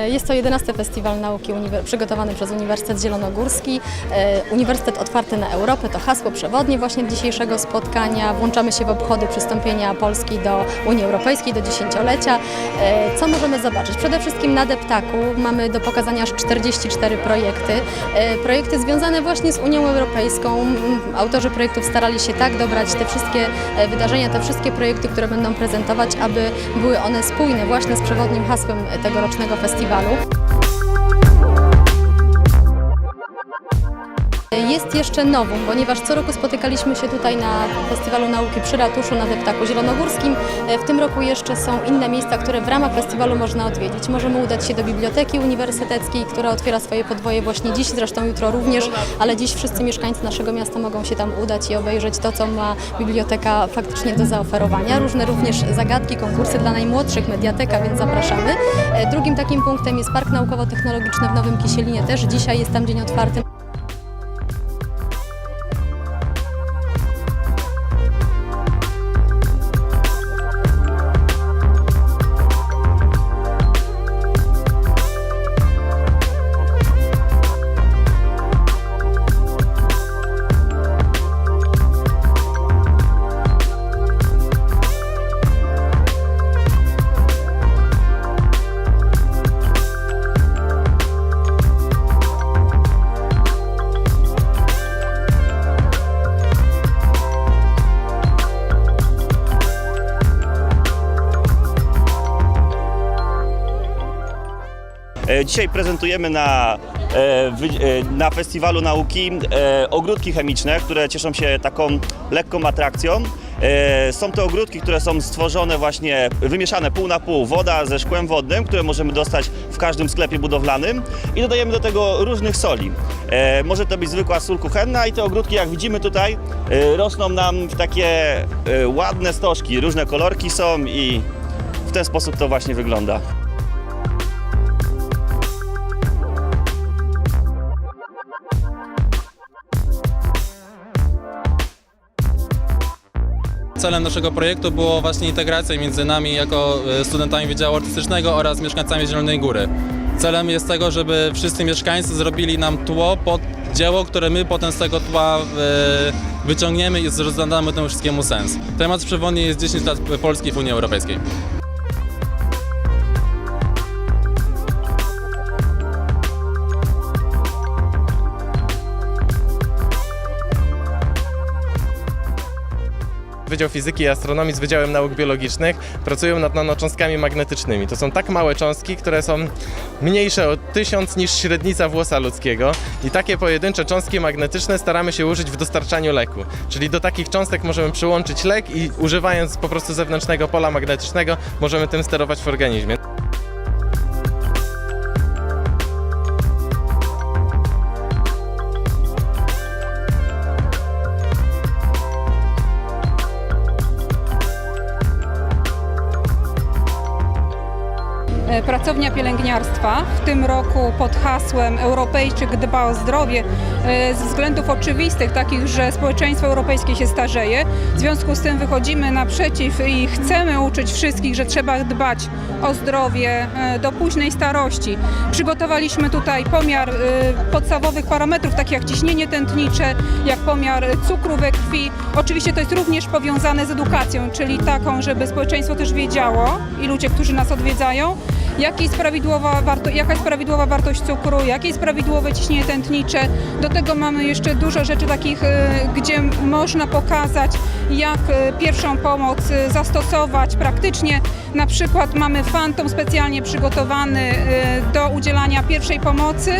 Jest to 11 Festiwal Nauki przygotowany przez Uniwersytet Zielonogórski. E, Uniwersytet otwarty na Europę to hasło przewodnie właśnie dzisiejszego spotkania. Włączamy się w obchody przystąpienia Polski do Unii Europejskiej do dziesięciolecia. E, Co możemy zobaczyć? Przede wszystkim na Deptaku mamy do pokazania aż 44 projekty. E, Projekty związane właśnie z Unią Europejską. Autorzy projektów starali się tak dobrać te wszystkie wydarzenia, te wszystkie projekty, które będą prezentować, aby były one spójne właśnie z przewodnim hasłem tegorocznego festiwalu. valor? Jest jeszcze nowum, ponieważ co roku spotykaliśmy się tutaj na Festiwalu Nauki przy ratuszu na Deptaku Zielonogórskim. E, W tym roku jeszcze są inne miejsca, które w ramach festiwalu można odwiedzić. Możemy udać się do Biblioteki Uniwersyteckiej, która otwiera swoje podwoje właśnie dziś, zresztą jutro również, ale dziś wszyscy mieszkańcy naszego miasta mogą się tam udać i obejrzeć to, co ma biblioteka faktycznie do zaoferowania. Różne również zagadki, konkursy dla najmłodszych, mediateka, więc zapraszamy. E, Drugim takim punktem jest Park Naukowo-Technologiczny w Nowym Kisielinie, też dzisiaj jest tam dzień otwarty. Dzisiaj prezentujemy na, e, e, na Festiwalu Nauki e, ogródki chemiczne, które cieszą się taką lekką atrakcją. E, Są to ogródki, które są stworzone właśnie, wymieszane pół na pół, woda ze szkłem wodnym, które możemy dostać w każdym sklepie budowlanym i dodajemy do tego różnych soli. E, Może to być zwykła sól kuchenna i te ogródki, jak widzimy tutaj, e, rosną nam w takie e, ładne stożki, różne kolorki są i w ten sposób to właśnie wygląda. Celem naszego projektu było właśnie integracja między nami jako e, studentami Wydziału Artystycznego oraz mieszkańcami Zielonej Góry. Celem jest tego, żeby wszyscy mieszkańcy zrobili nam tło pod dzieło, które my potem z tego tła e, wyciągniemy i rozdamy temu wszystkiemu sens. Temat przewodni jest 10 lat Polski w Unii Europejskiej. Wydział Fizyki i Astronomii z Wydziałem Nauk Biologicznych pracują nad nanocząstkami magnetycznymi. To są tak małe cząstki, które są mniejsze o tysiąc niż średnica włosa ludzkiego i takie pojedyncze cząstki magnetyczne staramy się użyć w dostarczaniu leku. Czyli do takich cząstek możemy przyłączyć lek i używając po prostu zewnętrznego pola magnetycznego możemy tym sterować w organizmie. Pracownia pielęgniarstwa w tym roku pod hasłem Europejczyk dba o zdrowie e, ze względów oczywistych, takich, że społeczeństwo europejskie się starzeje. W związku z tym wychodzimy naprzeciw i chcemy uczyć wszystkich, że trzeba dbać o zdrowie e, do późnej starości. Przygotowaliśmy tutaj pomiar e, podstawowych parametrów, takich jak ciśnienie tętnicze, jak pomiar cukru we krwi. Oczywiście to jest również powiązane z edukacją, czyli taką, żeby społeczeństwo też wiedziało i ludzie, którzy nas odwiedzają, jaki jest prawidłowa warto, jaka jest prawidłowa wartość cukru, jakie jest prawidłowe ciśnienie tętnicze. Do tego mamy jeszcze dużo rzeczy takich, e, gdzie można pokazać, jak e, pierwszą pomoc e, zastosować praktycznie. Na przykład mamy fantom specjalnie przygotowany do udzielania pierwszej pomocy.